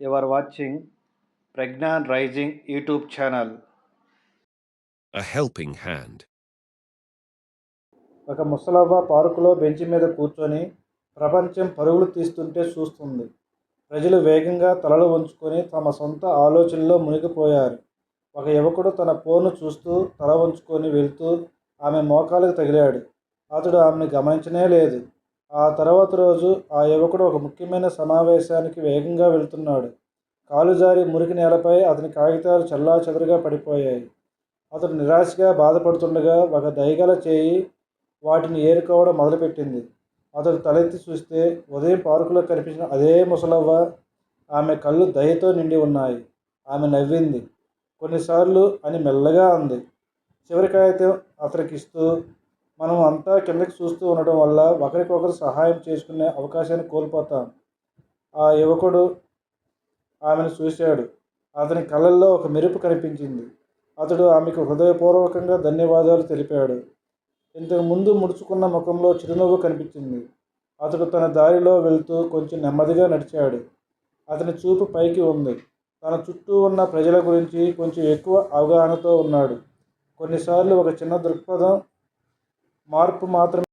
You are watching Pragnan Rising YouTube channel. A helping hand. ఒక ముసలవ్వ పార్కులో bench మీద కూర్చొని ప్రపంచం పరుగులు తీస్తుంటే చూస్తుంది ప్రజలు వేగంగా తలలు వంచుకొని తమ సొంత ఆలోచనల్లో మునిగిపోయారు ఒక యువకుడు తన ఫోన్ను చూస్తూ తల వంచుకొని వెళ్తూ ఆమె మోకాలకు తగిలాడు అతడు ఆమెను గమనించనే లేదు ఆ తర్వాత రోజు ఆ యువకుడు ఒక ముఖ్యమైన సమావేశానికి వేగంగా వెళ్తున్నాడు. కాలు జారి మురికి నేలపై అతని కాగితాలు చల్లా పడిపోయాయి. అతడు నిరాశగా బాధపడుతుండగా ఒక దయగల చేయి వాటిని ఏరుకోవడం మొదలుపెట్టింది. అతడు తలెత్తి చూస్తే ఉదయం పార్కులో కనిపించిన అదే ముసలవ్వ ఆమె కళ్ళు దయతో నిండి ఉన్నాయి. ఆమె నవ్వింది. కొన్నిసార్లు అని మెల్లగా అంది. చివరి కాగితం అతనికి ఇస్తూ మనం అంతా కిందకి చూస్తూ ఉండడం వల్ల ఒకరికొకరు సహాయం చేసుకునే అవకాశాన్ని కోల్పోతాం. ఆ యువకుడు ఆమెను చూశాడు. అతని కళ్ళల్లో ఒక మెరుపు కనిపించింది. అతడు ఆమెకు హృదయపూర్వకంగా ధన్యవాదాలు తెలిపాడు. ఇంతకు ముందు ముడుచుకున్న ముఖంలో చిరునవ్వు కనిపించింది. అతడు తన దారిలో వెళ్తూ కొంచెం నెమ్మదిగా నడిచాడు. అతని చూపు పైకి ఉంది. తన చుట్టూ ఉన్న ప్రజల గురించి కొంచెం ఎక్కువ అవగాహనతో ఉన్నాడు. కొన్నిసార్లు ఒక చిన్న దృక్పథం మార్పు మాత్రమే